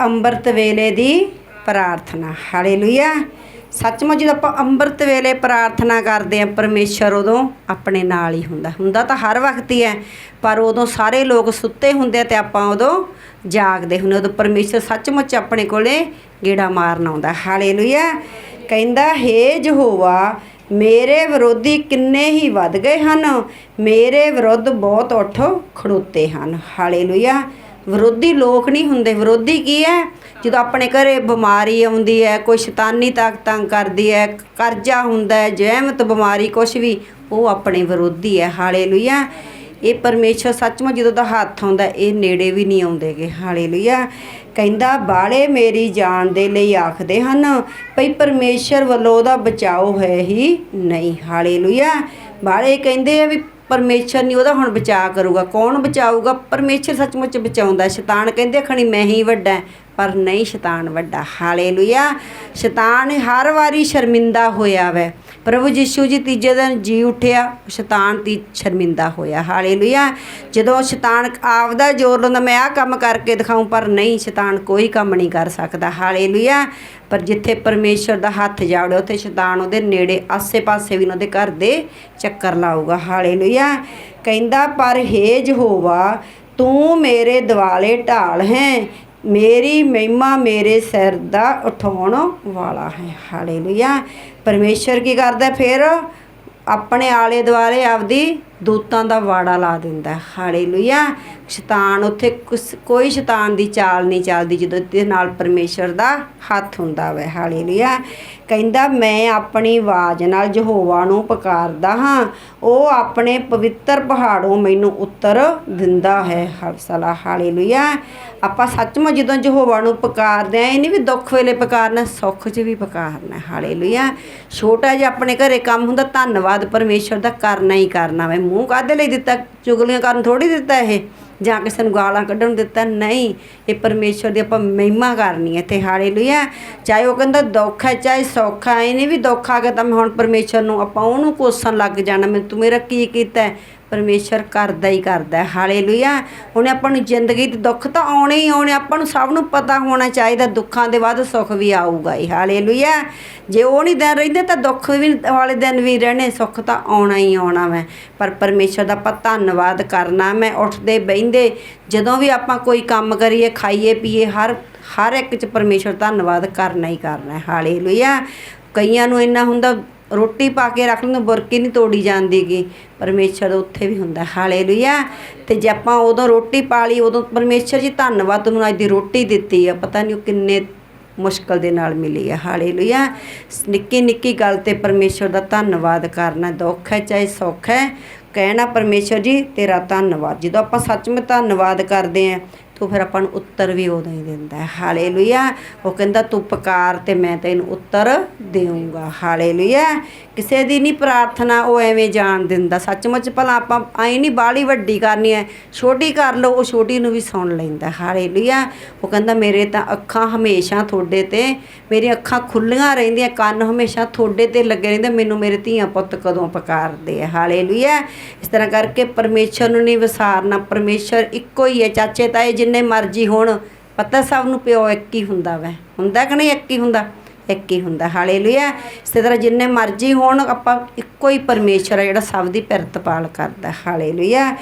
ਅੰਮ੍ਰਿਤ ਵੇਲੇ ਦੀ ਪ੍ਰਾਰਥਨਾ। ਹਾਲੇਲੂਇਆ ਸੱਚਮੁੱਚ ਜਦੋਂ ਆਪਾਂ ਅੰਮ੍ਰਿਤ ਵੇਲੇ ਪ੍ਰਾਰਥਨਾ ਕਰਦੇ ਆ ਪਰਮੇਸ਼ਰ ਉਦੋਂ ਆਪਣੇ ਨਾਲ ਹੀ ਹੁੰਦਾ। ਹੁੰਦਾ ਤਾਂ ਹਰ ਵਕਤ ਹੀ ਹੈ, ਪਰ ਉਦੋਂ ਸਾਰੇ ਲੋਕ ਸੁੱਤੇ ਹੁੰਦੇ ਆ ਤੇ ਆਪਾਂ ਉਦੋਂ ਜਾਗਦੇ ਹੁੰਦੇ ਉਦੋਂ ਪਰਮੇਸ਼ਰ ਸੱਚਮੁੱਚ ਆਪਣੇ ਕੋਲੇ ਗੇੜਾ ਮਾਰਨ ਆਉਂਦਾ। ਹਾਲੇਲੂਇਆ ਕਹਿੰਦਾ, ਹੇ ਯਹੋਵਾ, ਮੇਰੇ ਵਿਰੋਧੀ ਕਿੰਨੇ ਹੀ ਵੱਧ ਗਏ ਹਨ, ਮੇਰੇ ਵਿਰੁੱਧ ਬਹੁਤ ਉੱਠ ਖੜੋਤੇ ਹਨ। ਹਾਲੇਲੂਇਆ ਵਿਰੋਧੀ ਲੋਕ ਨਹੀਂ ਹੁੰਦੇ। ਵਿਰੋਧੀ ਕੀ ਹੈ? ਜਦੋਂ ਆਪਣੇ ਘਰੇ ਬਿਮਾਰੀ ਆਉਂਦੀ ਹੈ, ਕੋਈ ਸ਼ੈਤਾਨੀ ਤਾਕਤ ਕਰਦੀ ਹੈ, ਕਰਜ਼ਾ ਹੁੰਦਾ ਹੈ ਜਹਿਮਤ ਬਿਮਾਰੀ ਕੁਛ ਵੀ, ਉਹ ਆਪਣੇ ਵਿਰੋਧੀ ਹੈ। ਹਾਲੇਲੂਇਆ। ਇਹ ਪਰਮੇਸ਼ਰ ਸੱਚਮੁੱਚ ਜਦੋਂ ਦਾ ਹੱਥ ਆਉਂਦਾ, ਇਹ ਨੇੜੇ ਵੀ ਨਹੀਂ ਆਉਂਦੇਗੇ। ਹਾਲੇਲੂਇਆ। ਕਹਿੰਦਾ, ਬਾਲੇ ਮੇਰੀ ਜਾਨ ਦੇ ਲਈ ਆਖਦੇ ਹਨ, ਭਈ ਪਰਮੇਸ਼ਰ ਵੱਲੋਂ ਉਹਦਾ ਬਚਾਓ ਹੈ ਹੀ ਨਹੀਂ। ਹਾਲੇਲੂਇਆ। ਬਾਲੇ ਕਹਿੰਦੇ ਆ ਵੀ ਪਰਮੇਸ਼ਰ ਨਹੀਂ, ਉਹਦਾ ਹੁਣ ਬਚਾ ਕਰੂਗਾ। ਕੌਣ ਬਚਾਊਗਾ? ਪਰਮੇਸ਼ਰ ਸੱਚਮੁੱਚ ਬਚਾਉਂਦਾ ਸ਼ੈਤਾਨ ਕਹਿੰਦੇ ਖਣੀ ਮੈਂ ਹੀ ਵੱਡਾ ਪਰ ਨਹੀਂ ਸ਼ੈਤਾਨ ਵੱਡਾ। ਹਾਲੇਲੂਇਆ। ਸ਼ੈਤਾਨ ਹਰ ਵਾਰੀ ਸ਼ਰਮਿੰਦਾ ਹੋਇਆ ਵੈ। ਪ੍ਰਭੂ ਯਿਸੂ ਜੀ ਤੀਜੇ ਦਿਨ ਜੀ ਉੱਠਿਆ। ਸ਼ੈਤਾਨ ਦੀ ਸ਼ਰਮਿੰਦਾ ਹੋਇਆ। ਹਾਲੇਲੂਇਆ। ਜਦੋਂ ਸ਼ੈਤਾਨ ਆਪਦਾ ਜ਼ੋਰ ਲਾਉਂਦਾ, ਮੈਂ ਆਹ ਕੰਮ ਕਰਕੇ ਦਿਖਾਉਂ, ਪਰ ਨਹੀਂ, ਸ਼ੈਤਾਨ ਕੋਈ ਕੰਮ ਨਹੀਂ ਕਰ ਸਕਦਾ। ਹਾਲੇਲੂਇਆ। ਪਰ ਜਿੱਥੇ ਪਰਮੇਸ਼ਰ ਦਾ ਹੱਥ ਜਾੜਿਆ, ਉੱਥੇ ਸ਼ੈਤਾਨ ਉਹਦੇ ਨੇੜੇ, ਆਸੇ-ਪਾਸੇ ਵੀ ਉਹਨਾਂ ਦੇ ਘਰ ਦੇ ਚੱਕਰ ਲਾਊਗਾ। ਹਾਲੇਲੂਇਆ। ਕਹਿੰਦਾ, ਪਰ ਹੇ ਯਹੋਵਾ ਤੂੰ ਮੇਰੇ ਦਿਵਾਲੇ ਢਾਲ ਹੈ। ਮੇਰੀ ਮਹਿਮਾ ਮੇਰੇ ਸਿਰ ਦਾ ਉਠਾਉਣ ਵਾਲਾ ਹੈ। ਹਾਲੇਲੂਇਆ। ਪਰਮੇਸ਼ਰ ਕੀ ਕਰਦਾ ਫਿਰ ਆਪਣੇ ਆਲੇ ਦੁਆਲੇ ਆਪਦੀ ਦੋਤਾਂ ਦਾ ਵਾੜਾ ਲਾ ਦਿੰਦਾ ਹੈ। ਹਾਲੇਲੂਇਆ। ਸ਼ੈਤਾਨ ਉੱਥੇ ਕੁਸ- ਕੋਈ ਸ਼ੈਤਾਨ ਦੀ ਚਾਲ ਨਹੀਂ ਚੱਲਦੀ ਜਦੋਂ ਤੇ ਨਾਲ ਪਰਮੇਸ਼ਰ ਦਾ ਹੱਥ ਹੁੰਦਾ ਵੈ। ਹਾਲੇਲੂਇਆ। ਕਹਿੰਦਾ, ਮੈਂ ਆਪਣੀ ਆਵਾਜ਼ ਨਾਲ ਯਹੋਵਾ ਨੂੰ ਪੁਕਾਰਦਾ ਹਾਂ। ਉਹ ਆਪਣੇ ਪਵਿੱਤਰ ਪਹਾੜੋਂ ਮੈਨੂੰ ਉੱਤਰ ਦਿੰਦਾ ਹੈ। ਹਰਸਲਾ ਹਾਲੇਲੂਇਆ। ਆਪਾਂ ਸੱਚਮੁੱਚ ਜਦੋਂ ਯਹੋਵਾ ਨੂੰ ਪੁਕਾਰਦੇ ਆ ਇਹ ਨਹੀਂ ਵੀ ਦੁੱਖ ਵੇਲੇ ਪੁਕਾਰਨਾ, ਸੁੱਖ 'ਚ ਵੀ ਪੁਕਾਰਨਾ ਹਾਲੇਲੂਇਆ। ਛੋਟਾ ਜਿਹਾ ਆਪਣੇ ਘਰੇ ਕੰਮ ਹੁੰਦਾ, ਧੰਨਵਾਦ ਪਰਮੇਸ਼ਰ ਦਾ ਕਰਨਾ ਹੀ ਕਰਨਾ ਵੇ। ਮੂੰਹ ਕਾਹਦੇ ਲਈ ਦਿੱਤਾ? ਚੁਗਲੀਆਂ ਕਰਨ ਥੋੜੀ ਦਿੱਤਾ ਇਹ? ਜਾਂ ਕਿਸੇ ਨੂੰ ਗਾਲਾਂ ਕੱਢਣ ਦਿੱਤਾ? ਨਹੀਂ, ਇਹ ਪਰਮੇਸ਼ਰ ਦੀ ਆਪਾਂ ਮਹਿਮਾ ਕਰਨੀ ਹੈ ਤੇ ਹਾਲੇਲੂਇਆ। ਚਾਹੇ ਉਹ ਕਹਿੰਦਾ ਦੁੱਖ ਹੈ, ਚਾਹੇ ਸੁੱਖ ਹੈ ਇਹ ਵੀ ਦੁੱਖ ਆ ਗਿਆ ਤਾਂ ਮੈਂ ਹੁਣ ਪਰਮੇਸ਼ਰ ਨੂੰ ਆਪਾਂ ਉਹਨੂੰ ਕੋਸਣ ਲੱਗ ਜਾਣਾ। ਮੈਂ ਤੂੰ ਮੇਰਾ ਕੀ ਕੀਤਾ ਪਰਮੇਸ਼ਰ ਕਰਦਾ ਹੀ ਕਰਦਾ ਹੈ। ਹਾਲੇਲੂਇਆ। ਹੁਣ ਆਪਾਂ ਨੂੰ ਜ਼ਿੰਦਗੀ ਤੇ ਦੁੱਖ ਤਾਂ ਆਉਣੇ ਹੀ ਆਉਣੇ, ਆਪਾਂ ਨੂੰ ਸਭ ਨੂੰ ਪਤਾ ਹੋਣਾ ਚਾਹੀਦਾ, ਦੁੱਖਾਂ ਦੇ ਬਾਅਦ ਸੁੱਖ ਵੀ ਆਊਗਾ ਹੀ। ਹਾਲੇਲੂਇਆ। ਜੇ ਉਹ ਨਹੀਂ ਦਿਨ ਰਹਿੰਦੇ ਤਾਂ ਦੁੱਖ ਵੀ ਵਾਲੇ ਦਿਨ ਵੀ ਰਹਿਣੇ, ਸੁੱਖ ਤਾਂ ਆਉਣਾ ਹੀ ਆਉਣਾ ਮੈਂ ਪਰ ਪਰਮੇਸ਼ਰ ਦਾ ਆਪਾਂ ਧੰਨਵਾਦ ਕਰਨਾ, ਮੈਂ ਉੱਠਦੇ ਬਹਿੰਦੇ, ਜਦੋਂ ਵੀ ਆਪਾਂ ਕੋਈ ਕੰਮ ਕਰੀਏ, ਖਾਈਏ, ਪੀਏ, ਹਰ ਹਰ ਇੱਕ ਚ ਪਰਮੇਸ਼ਰ ਧੰਨਵਾਦ ਕਰਨਾ ਹੀ ਕਰਨਾ ਹੈ। ਹਾਲੇਲੂਇਆ। ਕਈਆਂ ਨੂੰ ਇੰਨਾ ਹੁੰਦਾ ਰੋਟੀ ਪਾ ਕੇ ਰੱਖ ਲੈਂਦੇ ਬੁਰਕੀ ਨਹੀਂ ਤੋੜੀ ਜਾਂਦੀਗੀ। ਪਰਮੇਸ਼ਰ ਉੱਥੇ ਵੀ ਹੁੰਦਾ, ਹਾਲੇਲੂਇਆ। ਤੇ ਜੇ ਆਪਾਂ ਉਦੋਂ ਰੋਟੀ ਪਾ ਲਈ, ਉਦੋਂ ਪਰਮੇਸ਼ਰ ਜੀ ਧੰਨਵਾਦ ਤੁਹਾਨੂੰ ਅੱਜ ਦੀ ਰੋਟੀ ਦਿੱਤੀ ਆ। ਪਤਾ ਨਹੀਂ ਉਹ ਕਿੰਨੇ ਮੁਸ਼ਕਲ ਦੇ ਨਾਲ ਮਿਲੀ ਹੈ ਹਾਲੇਲੂਇਆ। ਨਿੱਕੀ ਨਿੱਕੀ ਗੱਲ ਤੇ ਪਰਮੇਸ਼ਰ ਦਾ ਧੰਨਵਾਦ ਕਰਨਾ ਦੁੱਖ ਹੈ, ਚਾਹੇ ਸੁੱਖ ਹੈ। ਕਹਿਣਾ ਪਰਮੇਸ਼ਰ ਜੀ, ਤੇਰਾ ਧੰਨਵਾਦ। ਜਦੋਂ ਆਪਾਂ ਸੱਚਮੁੱਚ ਧੰਨਵਾਦ ਕਰਦੇ ਆਂ ਤੂੰ ਫਿਰ ਆਪਾਂ ਨੂੰ ਉੱਤਰ ਵੀ ਉਦੋਂ ਹੀ ਦਿੰਦਾ ਹੈ। ਹਾਲੇਲੂਇਆ। ਉਹ ਕਹਿੰਦਾ, ਤੂੰ ਪੁਕਾਰ ਤੇ ਮੈਂ ਤੈਨੂੰ ਉੱਤਰ ਦੇਵਾਂਗਾ ਹਾਲੇਲੂਇਆ। ਕਿਸੇ ਦੀ ਨਹੀਂ ਪ੍ਰਾਰਥਨਾ ਉਹ ਐਵੇਂ ਜਾਣ ਦਿੰਦਾ। ਸੱਚਮੁੱਚ ਭਲਾ ਆਪਾਂ ਐ ਨਹੀਂ ਬਾਲੀ ਵੱਡੀ ਕਰਨੀ ਹੈ, ਛੋਟੀ ਕਰ ਲਓ, ਉਹ ਛੋਟੀ ਨੂੰ ਵੀ ਸੁਣ ਲੈਂਦਾ। ਹਾਲੇਲੂਇਆ। ਉਹ ਕਹਿੰਦਾ, ਮੇਰੇ ਤਾਂ ਅੱਖਾਂ ਹਮੇਸ਼ਾ ਤੁਹਾਡੇ ਤੇ, ਮੇਰੀਆਂ ਅੱਖਾਂ ਖੁੱਲੀਆਂ ਰਹਿੰਦੀਆਂ, ਕੰਨ ਹਮੇਸ਼ਾ ਤੁਹਾਡੇ ਤੇ ਲੱਗੇ ਰਹਿੰਦੇ, ਮੈਨੂੰ ਮੇਰੇ ਧੀਆਂ ਪੁੱਤ ਕਦੋਂ ਪੁਕਾਰਦੇ ਆ? ਹਾਲੇਲੂਇਆ। ਇਸ ਤਰ੍ਹਾਂ ਕਰਕੇ ਪਰਮੇਸ਼ਰ ਨੂੰ ਨਹੀਂ ਵਿਸਾਰਨਾ। ਪਰਮੇਸ਼ਰ ਇੱਕੋ ਹੀ ਹੈ, ਚਾਚੇ ਤਾਏ ਜਿੰਨੇ ਮਰਜ਼ੀ ਹੋਣ, ਪਤਾ ਸਭ ਨੂੰ ਪਿਓ ਇੱਕ ਹੀ ਹੁੰਦਾ ਵੈ। ਹੁੰਦਾ ਕਿ ਨਹੀਂ ਇੱਕ ਹੀ ਹੁੰਦਾ? ਇੱਕ ਹੀ ਹੁੰਦਾ। ਹਾਲੇਲੂਇਆ। ਇਸੇ ਤਰ੍ਹਾਂ ਜਿੰਨੇ ਮਰਜ਼ੀ ਹੋਣ, ਆਪਾਂ ਇੱਕੋ ਹੀ ਪਰਮੇਸ਼ਰ ਹੈ ਜਿਹੜਾ ਸਭ ਦੀ ਪਿਰਤਪਾਲ ਕਰਦਾ। ਹਾਲੇਲੂਇਆ।